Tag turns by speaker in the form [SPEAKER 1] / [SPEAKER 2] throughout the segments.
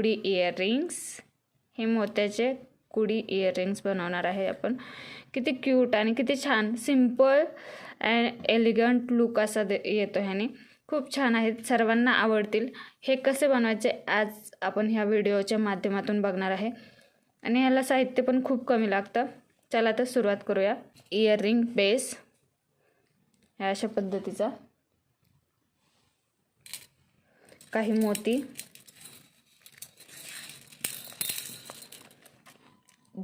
[SPEAKER 1] कुडी इयररिंग्स हे मोत्याचे कुडी इयररिंग्स बनवणार आहे आपण. किती क्यूट आणि किती छान. सिंपल अँड एलिगंट लुक असा दे येतो ह्याने. खूप छान आहेत. सर्वांना आवडतील. हे कसे बनवायचे आज आपण ह्या व्हिडिओच्या माध्यमातून बघणार आहे. आणि ह्याला साहित्य पण खूप कमी लागतं. चला तर सुरुवात करूया. इयररिंग बेस ह्या अशा पद्धतीचा. काही मोती.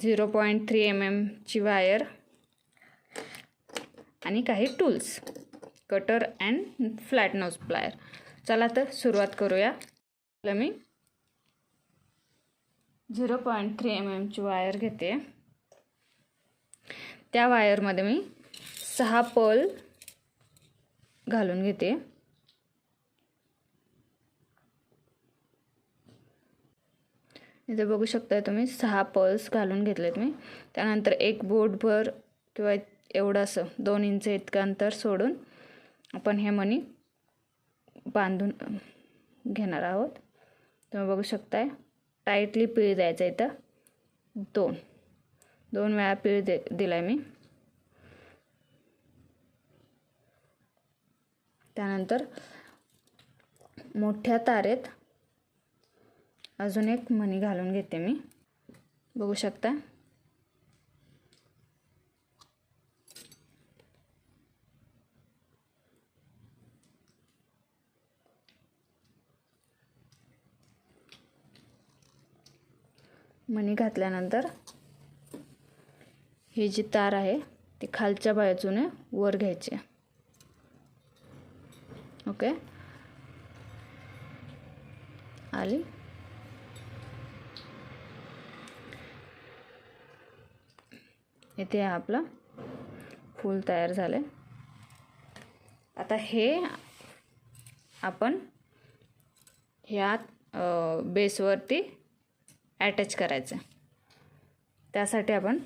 [SPEAKER 1] झिरो पॉईंट थ्री एम एमची वायर आणि काही tools cutter and flat nose plier. चला तर सुरुवात करूया. मी. झिरो पॉईंट थ्री एम एमची वायर घेते. त्या वायरमध्ये मी सहा पल घालून घेते. इथे बघू शकता तुम्ही सहा पल्स घालून घेतलेत मी त्यानंतर एक बोटभर किंवा एवढं असं दोन इंच इतकं अंतर सोडून आपण हे मनी बांधून घेणार आहोत. तुम्ही बघू शकताय टाईटली पीळ द्यायचं इथं. दोन. दोन वेळा पीळ दे दिला मी. त्यानंतर मोठ्या तारेत अजून एक मणी घालून घेते मी. बघू शकता? मणी घातल्यानंतर ही जी तार आहे ती खालच्या बाजूने वर घ्यायची. ओके? आली? इथे आपलं फूल तयार झालं आता हे आपण ह्या बेसवरती ॲटॅच करायचं. त्यासाठी आपण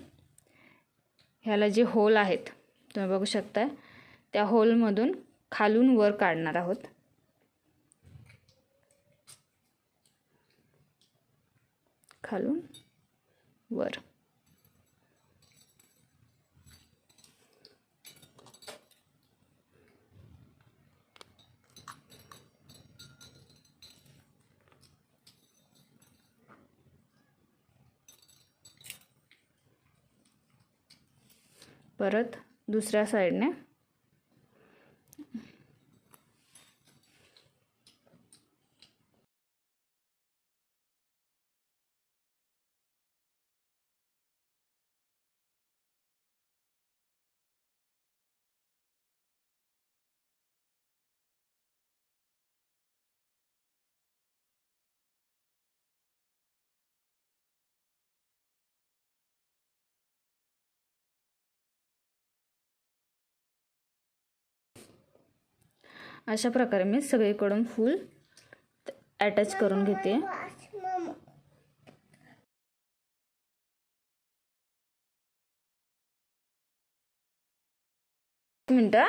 [SPEAKER 1] ह्याला जे होल आहेत तुम्ही बघू शकता त्या होलमधून खालून वर काढणार आहोत. खालून वर. परत दुसऱ्या साईडने अशा प्रकारे मी सगळीकडून फूल अटॅच करून घेते. मिनटं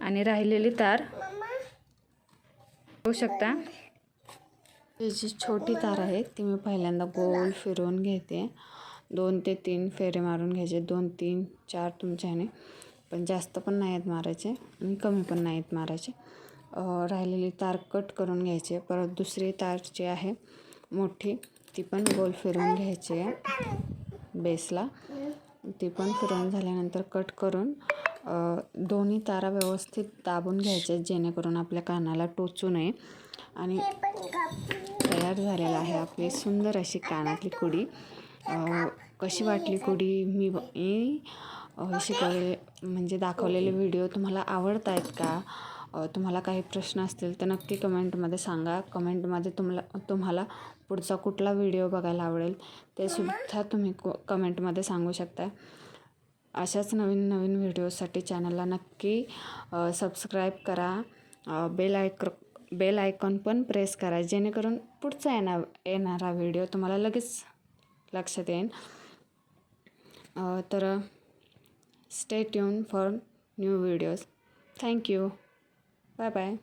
[SPEAKER 1] आणि राहिलेली तार. होऊ शकता. ही जी छोटी तार आहे ती मी पहिल्यांदा गोल फिरवून घेते. दोन ते तीन फेरे मारून घ्यायचे. दोन तीन चार तुमच्याने. पण जास्त पण नाही आहेत मारायचे आणि कमी पण नाही आहेत मारायचे राहिलेली तार कट करून घ्यायचे. परत दुसरी तार जी आहे मोठी ती पण गोल फिरवून घ्यायची आहे. बेसला. ती पण फिरवून झाल्यानंतर कट करून दोन्ही तारा व्यवस्थित दाबून घ्यायच्या जेणेकरून आपल्या कानाला टोचू नये. आणि तयार झालेला आहे आपली सुंदर अशी कानातली कुडी. कशी वाटली कुडी? मी शिकवले म्हणजे दाखवलेले व्हिडिओ तुम्हाला आवडत आहेत का तुम्हाला काही प्रश्न असतील तर नक्की कमेंटमध्ये सांगा. कमेंटमध्ये तुम्हाला तुम्हाला पुढचा कुठला व्हिडिओ बघायला आवडेल ते सुद्धा तुम्ही को कमेंटमध्ये सांगू शकता. अशाच नवीन नवीन व्हिडिओसाठी चॅनलला नक्की सबस्क्राईब करा. बेल आयक्र बेल आयकॉन पण प्रेस करा जेणेकरून पुढचा येणार येणारा व्हिडिओ तुम्हाला लगेच लक्षात येईन. तर stay tune for new videos thank you bye bye